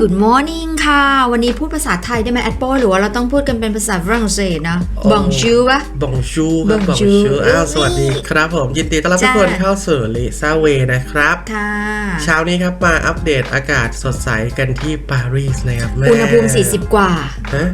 Good morning ค่ะ วันนี้พูดภาษาไทยได้ไหมแอดโปหรือว่าเราต้องพูดกันเป็นภาษาฝรั่งเศสนะอ๋อบองชูปะบองชูครับบอง Bonjour ชูอ้าวสวัสดีครับผม ยินดีต้อนรับทุกคนจ้าเข้าสู่ลิซ่าเวนะครับค่ะเช้านี้ครับมาอัปเดตอากาศสดใสกันที่ปารีสนะครับแอุณหภูมิ 40 กว่าฮะ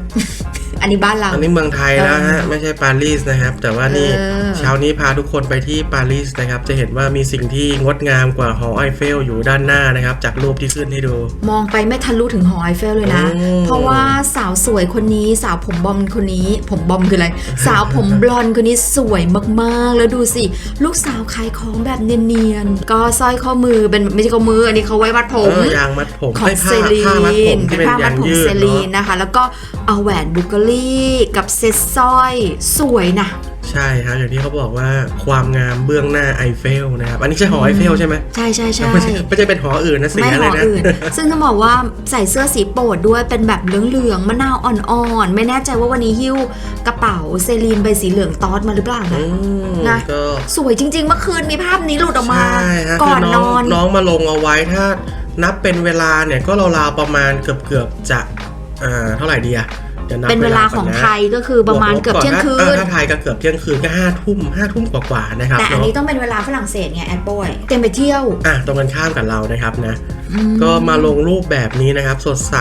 อันนี้บ้านเรา อันนี้เมืองไทยแล้วฮะเออไม่ใช่ปารีสนะครับ แต่ว่านี่เออเช้านี้พาทุกคนไปที่ปารีสนะครับ จะเห็นว่ามีสิ่งที่งดงามกว่าหอไอเฟลอยู่ด้านหน้านะครับ จากรูปที่ขึ้นให้ดู มองไปไม่ทะลุถึงหอไอเฟลเลยนะอืมเพราะว่าสาวสวยคนนี้สาวผมบอมคนนี้ ผมบอมคืออะไร สาวผมบลอนด์คนนี้สวยมากๆ แล้วดูสิ ลูกสาวขายของแบบเนียนๆก็สร้อยข้อมือเป็นไม่ใช่ข้อมืออันนี้เขาไว้มัดผมเออยางมัดผมของไม่เซผ้ารีผ้ามัดผมนที่เป็นเป็นผ้ามัยาดงผมยืดเซรีนเนาะนะคะ แล้วก็ เอาแหวนบุกลี่กับเซ็ตสร้อย สวยนะ ใช่ครับอย่างที่เขาบอกว่าความงามเบื้องหน้าไอเฟลนะครับ อันนี้ใช่หอไอเฟลใช่ไหมใช่ใช่ใช่ไม่ใช่ไม่ใช่เป็นหออื่นนะสีไม่อะไรหอนะอื่นซึ่งต้องบอกว่าใส่เสื้อสีโปรดด้วยเป็นแบบเหลืองๆมะนาวอ่อนๆ ไม่แน่ใจว่าวันนี้หิ้วกระเป๋าเซรีนใบสีเหลืองตอดมาหรือเปล่าอืนะมนะก็สวยจริง ๆ เมื่อคืนมีภาพนี้หลุดออกมาใช่ฮะก่คืออนนน้องอนน้องมาลงเอาไว้ถ้านับเป็นเวลาเนี่ยก็ราวๆประมาณเกือบเกือบๆจะ อ่าเท่าไหร่ดีอะดี๋ยวนับเป็นเวลาของก่นนะไทยก็คือประมาณเกือบเที่ยงคืบวกลบก่อนถ้าถ้าไทยก็เกือบเที่ยงคืนก็ห้าทุ่มห้าทุ่มกว่าๆนะครับแต่อันเนาะนี้ต้องเป็นเวลาฝรั่งเศสไงแอดบอยเต็มไปเที่ยวอะตรงกันข้ามกับเรานะครับนะอืมก็มาลงรูปแบบนี้นะครับ สดใส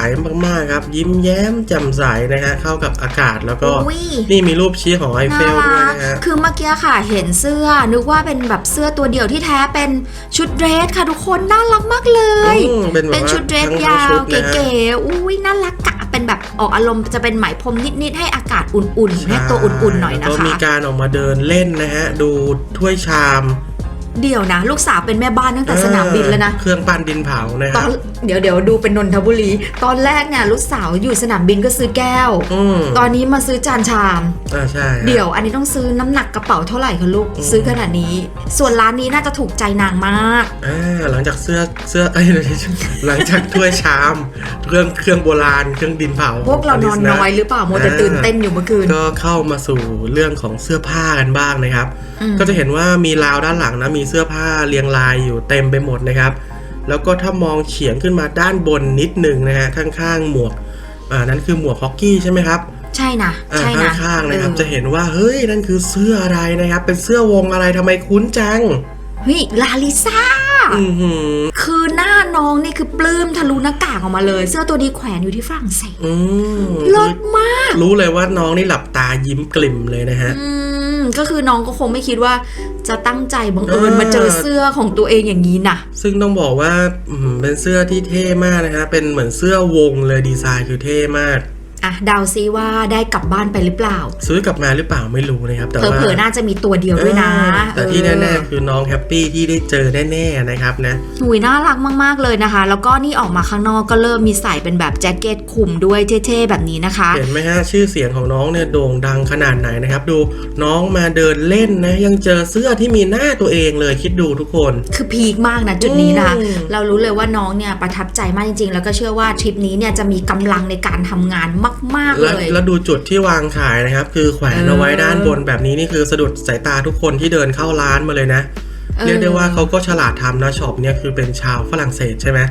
มากๆครับ ยิ้มแย้มแจ่มใสนะฮะเข้ากับอากาศแล้วก็อุ๊ยนี่มีรูปชี้ของไอเฟน่าลด้วยรักนะฮะคือเมื่อกี้ค่ะเห็นเสื้อนึกว่าเป็นแบบเสื้อตัวเดียวที่แท้เป็นชุดเดรสค่ะทุกคนน่ารักมากเลยอืมเป็นแบบเป็นว่าชุดเดรสทั้งยาวชุดนะฮะเก๋ๆอุ้ยน่ารักกะเป็น แบบออกอารมณ์จะเป็นไหมพรมนิดๆให้อากาศอุ่นๆให้ตัวอุ่นๆหน่อยนะแล้วก็มีคะการออกมาเดินเล่นนะฮะดูถ้วยชาม เดี๋ยวนะ ลูกสาวเป็นแม่บ้านตั้งแต่สนามบินแล้วนะเครื่องปั้นดินเผานะตคอรันบเดี๋ยวเดี๋ยวดูเป็นนนทบุรี ตอนแรกเนี่ยลูกสาวอยู่สนามบินก็ซื้อแก้วอืมตอนนี้มาซื้อจานชามอ่าใช่ฮะเดี๋ยวอันนี้ต้องซื้อน้ำหนักกระเป๋าเท่าไหร่คะลูกอืมซื้อขนาดนี้ ส่วนร้านนี้น่าจะถูกใจนางมากอ่าหลังจากเสื้อเสื้อเอ้ยหลังจากถ้วยชาม เครื่องเครื่องโบราณเครื่องดินเผา พวกเรานอนน้อยหรือเปล่าโมวแต่ตื่นเต้นอยู่เมื่อคืนก็เข้ามาสู่เรื่องของเสื้อผ้ากันบ้างนะครับอืมก็จะเห็นว่ามีราวด้านหลังนะมีเสื้อผ้าเรียงรายอยู่เต็มไปหมดนะครับ แล้วก็ถ้ามองเฉียงขึ้นมาด้านบนนิดหนึ่งนะฮะข้างๆหมวกอ่านั่นคือหมวกฮอกกี้ใช่ไหมครับใช่นะอ่าใช่นะข้างๆนะครับเออจะเห็นว่าเฮ้ยนั่นคือเสื้ออะไรนะครับ เป็นเสื้อวงอะไรทำไมคุ้นจังเฮ้ยลาลิซ่าอือหือคือหน้าน้องนี่คือปลื้มทะลุหน้ากากออกมาเลย เสื้อตัวนี้แขวนอยู่ที่ฝรั่งเศสอืมเลิศมาก รู้เลยว่าน้องนี่หลับตายิ้มกลิ่มเลยนะฮะอืม ก็คือน้องก็คงไม่คิดว่า จะตั้งใจบังเอิญเออมาเจอเสื้อของตัวเองอย่างนี้นะซึ่งต้องบอกว่าอืมเป็นเสื้อที่เท่มากนะฮะเป็นเหมือนเสื้อวงเลยดีไซน์คือเท่มาก อะเดาซิว่าได้กลับบ้านไปหรือเปล่า ซื้อกลับมาหรือเปล่าไม่รู้นะครับ แต่ว่าเผลอๆน่าจะมีตัวเดียวด้วยนะเออแต่ที่เออแน่ๆคือน้องแฮปปี้ที่ได้เจอแน่ๆนะครับนะหุยน่ารักมากๆเลยนะคะ แล้วก็นี่ออกมาข้างนอกก็เริ่มมีใส่เป็นแบบแจ็คเก็ตคลุมด้วยเท่ๆแบบนี้นะคะ เห็นไหมฮะชื่อเสียงของน้องเนี่ยโด่งดังขนาดไหนนะครับ ดูน้องมาเดินเล่นนะยังเจอเสื้อที่มีหน้าตัวเองเลยคิดดูทุกคน คือพีคมากนะจุดนี้นะคะอืมเรารู้เลยว่าน้องเนี่ยประทับใจมากจริงๆ แล้วก็เชื่อว่าทริปนี้เนี่ยจะมีกำลังในการทำงานมากๆแล้วเลย แล้วดูจุดที่วางขายนะครับ คือแขวนเออเอาไว้ด้านบนแบบนี้นี่คือสะดุดสายตาทุกคนที่เดินเข้าร้านมาเลยนะออเรียกได้ว่าเขาก็ฉลาดทำนะช็อปเนี่ยคือเป็นชาวฝรั่งเศสใช่ไหม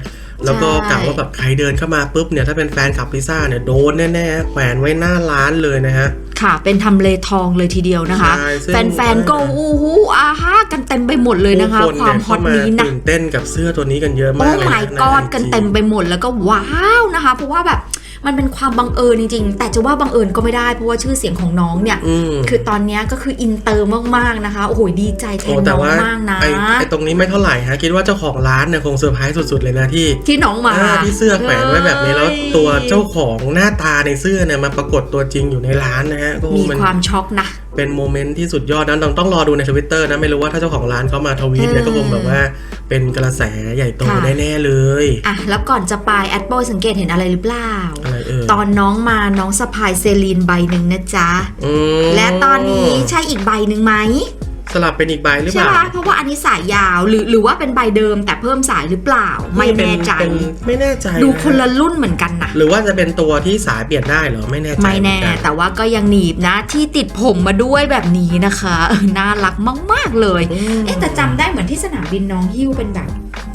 แล้วก็ใช่กะว่าแบบใครเดินเข้ามาปุ๊บเนี่ยถ้าเป็นแฟนคลับพิซซ่าเนี่ยโดนแน่ๆแขวนไว้หน้าร้านเลยนะฮะค่ะ เป็นทำเลทองเลยทีเดียวนะคะใช่ซึ่งแฟนๆก็อู้หูอาฮากันเต็มไปหมดเลยนะคะผู้ความฮอตเยนี้เข้นะตื่นเต้นกับเสื้อตัวนี้กันเยอะโอ้มากเลยนะ my ใน god IG กันเต็มไปหมดแล้วก็ว้าวนะคะ เพราะว่าแบบ มันเป็นความบังเอิญจริงๆ แต่จะว่าบังเอิญก็ไม่ได้เพราะว่าชื่อเสียงของน้องเนี่ยอืมคือตอนเนี้ยก็คืออินเตอร์มากๆนะคะ โอ้โหดีใจแทโอ้นแต่น้องว่ามากนะไอ้ไอ้ตรงนี้ไม่เท่าไหร่ฮะคิดว่าเจ้าของร้านเนี่ยคงเซอร์ไพรส์สุดๆเลยนะที่ ที่น้องมาอ่าที่เสื้อแขวนไว้แบบนี้แล้วตัวเจ้าของหน้าตาในเสื้อเนี่ยมาปรากฏตัวจริงอยู่ในร้านนะฮะก็คมีงเป็นความช็อกนะ เป็นโมเมนต์ที่สุดยอดนั้นต้องต้องรอดูในทวิตเตอร์นะไม่รู้ว่าถ้าเจ้าของร้านเขามาทวีตเนี่ยเออก็คงแบบว่าเป็นกระแสใหญ่โตค่ะแน่ๆเลยอะแล้วก่อนจะไปแอดโปสังเกตเห็นอะไรหรือเปล่าอะไรเอ่ยตอนน้องมาน้องสะพายเซรีนใบหนึ่งนะจ๊ะอืมและตอนนี้ใช่อีกใบหนึ่งไหม สลับเป็นอีกใบหรือเปใช่ล่าปะเพราะว่าอันนี้สายยาวหรือหรือว่าเป็นใบเดิมแต่เพิ่มสายหรือเปล่า ไม่แน่ใจเป็นไม่แน่ใจดูคนละรุ่นเหมือนกันนะ หรือว่าจะเป็นตัวที่สายเปลี่ยนได้เหรอไม่แน่ใจไม่แน่ เหอกัแต่ว่าก็ยังหนีบนะ ที่ติดผมมาด้วยแบบนี้นะคะเออน่ารักมาก ๆ เลย อืม เอ๊ะแต่จำได้เหมือนที่สนามบินน้องหิ้วเป็นแบบ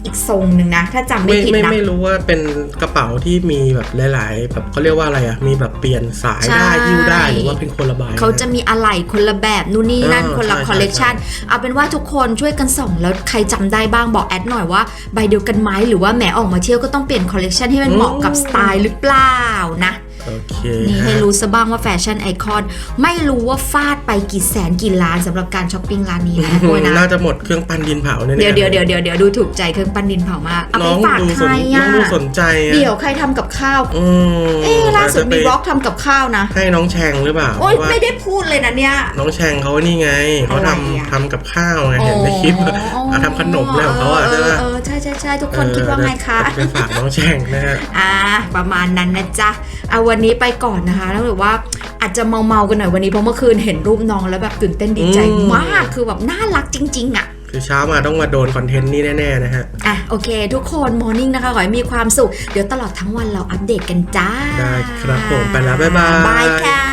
อีกทรงหนึ่งนะ ถ้าจำไม่ไม่ผิดไม่นะ ไม่รู้ว่าเป็นกระเป๋าที่มีแบบหลาย ๆ แบบเขาเรียกว่าอะไรอะ มีแบบเปลี่ยนสายใช่ได้ยิ้วได้หรือว่าเป็นคนละใบ เขาจะมีอะไหล่คนละแบบนู่นนี่นั่นเออคนละใช่คอลเลกชันเอาเป็นว่าทุกคนช่วยกันส่องแล้วใครจำได้บ้างบอกแอดหน่อยว่าใบเดียวกันไหมหรือว่าแหมออกมาเที่ยวก็ต้องเปลี่ยนคอลเลกชันให้มันเหมาะกับสไตล์หรือเปล่านะ โอเคนี่ฮะให้รู้ซะบ้างว่าแฟชั่นไอคอน ไม่รู้ว่าฟาดไปกี่แสนกี่ล้านสำหรับการช้อปปิ้งร้านนี้นะโอ้ยนะน่าจะหมดเครื่องปั้นดินเผาเนี่ยเดี๋ยวเดี๋ยวเดี๋ยวเดี๋ยวเดี๋ยวดูถูกใจเครื่องปั้นดินเผามากเอาน้ไปองฝากดูใคสรนน้องอะดูสนใจอะเดี๋ยวใครทำกับข้าวอืมเอ๊ะล่าสุดมีอจจะไปบล็อกทำกับข้าวนะ ให้น้องแชงหรือเปล่าโอ๊ยเพราะว่าไม่ได้พูดเลยนะเนี่ย น้องแชงเขานี่ไงเขาอะไรทำอะทำกับข้าวไงเห็นในคลิปอะอ๋ออะทำขนมอะไรของเขาอะเอใช่อไหมเออใช่ใช่ใช่ทุกคนคิดว่าไงคะเออไปฝากน้องแชงนะฮะอ่าประมาณนั้นนะจ๊ะเอาวันนี้ไปก่อนนะคะแล้วแบบว่าอาจจะเมาเมาๆกันหน่อยวันนี้เพราะเมื่อคืนเห็นรูปน้องแล้วแบบตื่นเต้นดีใจอืมมากคือแบบน่ารักจริง ๆ อะคือเช้ามาต้องมาโดนคอนเทนต์นี้แน่ ๆ นะฮะ อะ โอเค ทุกคนมอร์นิ่งนะคะ ขอให้มีความสุข เดี๋ยวตลอดทั้งวันเราอัปเดตกันจ้า ได้ครับผม ไปแล้ว บ๊ายบาย บายค่ะ